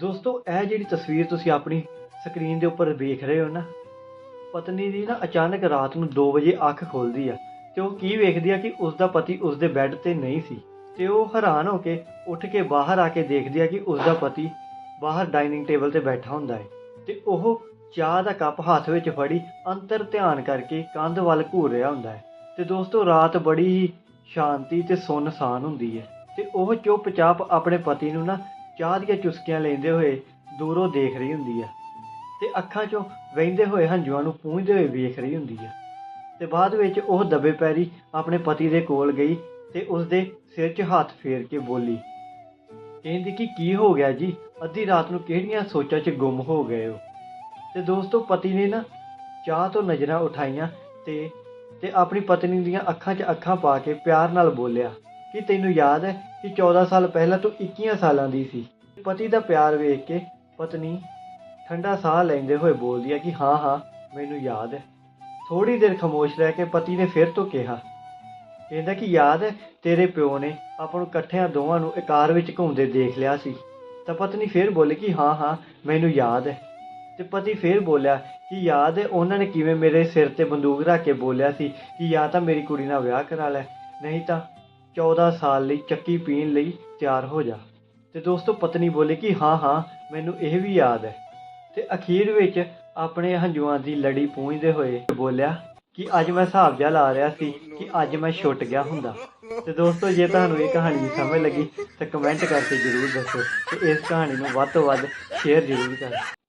ਦੋਸਤੋ, ਇਹ ਜਿਹੜੀ ਤਸਵੀਰ ਤੁਸੀਂ ਆਪਣੀ ਸਕਰੀਨ ਦੇ ਉੱਪਰ ਵੇਖ ਰਹੇ ਹੋ ਨਾ, ਪਤਨੀ ਦੀ ਨਾ ਅਚਾਨਕ ਰਾਤ ਨੂੰ 2 ਵਜੇ ਅੱਖ ਖੋਲਦੀ ਆ ਤੇ ਉਹ ਕੀ ਵੇਖਦੀ ਆ ਕਿ ਉਸ ਦਾ ਪਤੀ ਉਸ ਦੇ ਬੈੱਡ ਤੇ ਨਹੀਂ ਸੀ ਤੇ ਉਹ ਹੈਰਾਨ ਹੋ ਕੇ ਉੱਠ ਕੇ ਬਾਹਰ ਆ ਕੇ ਦੇਖਦੀ ਆ ਕਿ ਉਸ ਦਾ ਪਤੀ ਬਾਹਰ ਡਾਈਨਿੰਗ ਟੇਬਲ ਤੇ ਬੈਠਾ ਹੁੰਦਾ ਹੈ ਤੇ ਉਹ ਚਾਹ ਦਾ ਕੱਪ ਹੱਥ ਵਿੱਚ ਫੜੀ ਅੰਤਰ ਧਿਆਨ ਕਰਕੇ ਕੰਧ ਵੱਲ ਘੂਰ ਰਿਹਾ ਹੁੰਦਾ ਹੈ। ਤੇ ਦੋਸਤੋ, ਰਾਤ ਬੜੀ ਹੀ ਸ਼ਾਂਤੀ ਤੇ ਸੁੰਨਸਾਨ ਹੁੰਦੀ ਹੈ ਤੇ ਉਹ ਚੁੱਪਚਾਪ ਆਪਣੇ ਪਤੀ ਨੂੰ ਨਾ ਚਾਹ ਦੀਆਂ ਚੁਸਕੀਆਂ ਲੈਂਦੇ ਹੋਏ ਦੂਰੋਂ ਦੇਖ ਰਹੀ ਹੁੰਦੀ ਆ। ਤੇ ਅੱਖਾਂ 'ਚੋਂ ਵਹਿੰਦੇ ਹੋਏ ਹੰਝੂਆਂ ਨੂੰ ਪੂੰਝਦੇ ਹੋਏ ਵੇਖ ਰਹੀ ਹੁੰਦੀ ਹੈ ਤੇ ਬਾਅਦ ਵਿੱਚ ਉਹ ਦਬੇ ਪੈਰੀ ਆਪਣੇ ਪਤੀ ਦੇ ਕੋਲ ਗਈ ਤੇ ਉਸ ਦੇ ਸਿਰ 'ਚ ਹੱਥ ਫੇਰ ਕੇ ਬੋਲੀ, ਕਹਿੰਦੀ ਕਿ ਕੀ ਹੋ ਗਿਆ ਜੀ? ਅੱਧੀ ਰਾਤ ਨੂੰ ਕਿਹੜੀਆਂ ਸੋਚਾਂ 'ਚ ਗੁੰਮ ਹੋ ਗਏ ਹੋ? ਤੇ ਦੋਸਤੋ, ਪਤੀ ਨੇ ਨਾ ਚਾਹ ਤੋਂ ਨਜ਼ਰਾਂ ਉਠਾਈਆਂ ਤੇ ਤੇ ਆਪਣੀ ਪਤਨੀ ਦੀਆਂ ਅੱਖਾਂ 'ਚ ਅੱਖਾਂ ਪਾ ਕੇ ਪਿਆਰ ਨਾਲ ਬੋਲਿਆ ਕਿ ਤੈਨੂੰ ਯਾਦ ਹੈ ਕਿ 14 ਸਾਲ ਪਹਿਲਾਂ ਤੂੰ 21 ਸਾਲਾਂ ਦੀ ਸੀ? ਪਤੀ ਦਾ ਪਿਆਰ ਵੇਖ ਕੇ ਪਤਨੀ ਠੰਡਾ ਸਾਹ ਲੈਂਦੇ ਹੋਏ ਬੋਲਦੀ ਹੈ ਕਿ ਹਾਂ ਹਾਂ, ਮੈਨੂੰ ਯਾਦ ਹੈ। ਥੋੜੀ ਦੇਰ ਖਾਮੋਸ਼ ਰਹਿ ਕੇ ਪਤੀ ਨੇ ਫਿਰ ਤੋਂ ਕਿਹਾ। ਕਹਿੰਦਾ ਕਿ ਯਾਦ ਹੈ, ਤੇਰੇ ਪਿਓ ਨੇ ਆਪਾਂ ਨੂੰ ਇਕੱਠਿਆਂ ਦੋਵਾਂ ਨੂੰ ਇਕਾਰ ਵਿੱਚ ਘੁੰਮਦੇ ਦੇਖ ਲਿਆ ਸੀ। ਤਾਂ ਪਤਨੀ ਫਿਰ ਬੋਲੀ ਕਿ ਹਾਂ ਹਾਂ, ਮੈਨੂੰ ਯਾਦ ਹੈ। ਤੇ ਪਤੀ ਫਿਰ ਬੋਲਿਆ ਕਿ ਯਾਦ ਹੈ, ਉਹਨਾਂ ਨੇ ਕਿਵੇਂ ਮੇਰੇ ਸਿਰ ਤੇ ਬੰਦੂਕ ਰੱਖ ਕੇ ਬੋਲਿਆ ਸੀ ਕਿ ਜਾਂ ਤਾਂ ਮੇਰੀ ਕੁੜੀ ਨਾਲ ਵਿਆਹ ਕਰਾ ਲੈ, ਨਹੀਂ ਤਾਂ 14 ਸਾਲ ਲਈ ਚੱਕੀ ਪੀਣ ਲਈ ਤਿਆਰ ਹੋ ਜਾ। ਤੇ ਦੋਸਤੋ, ਪਤਨੀ ਬੋਲੀ ਕਿ ਹਾਂ ਹਾਂ, ਮੈਨੂੰ ਇਹ ਵੀ ਯਾਦ ਹੈ। ਤੇ ਅਖੀਰ ਵਿੱਚ ਆਪਣੇ ਹੰਝੂਆਂ ਦੀ ਲੜੀ ਪੂੰਝਦੇ ਹੋਏ ਬੋਲਿਆ ਕਿ ਅੱਜ ਮੈਂ ਹਿਸਾਬ ਜਿਹਾ ਲਾ ਰਿਹਾ ਸੀ ਕਿ ਅੱਜ ਮੈਂ ਛੁੱਟ ਗਿਆ ਹੁੰਦਾ। ਤੇ ਦੋਸਤੋ, ਜੇ ਤੁਹਾਨੂੰ ਇਹ ਕਹਾਣੀ ਸਮਝ ਲੱਗੀ ਤਾਂ ਕਮੈਂਟ ਕਰਕੇ ਜਰੂਰ ਦੱਸੋ ਤੇ ਇਸ ਕਹਾਣੀ ਨੂੰ ਵੱਧ ਤੋਂ ਵੱਧ ਸ਼ੇਅਰ ਜਰੂਰ ਕਰੋ।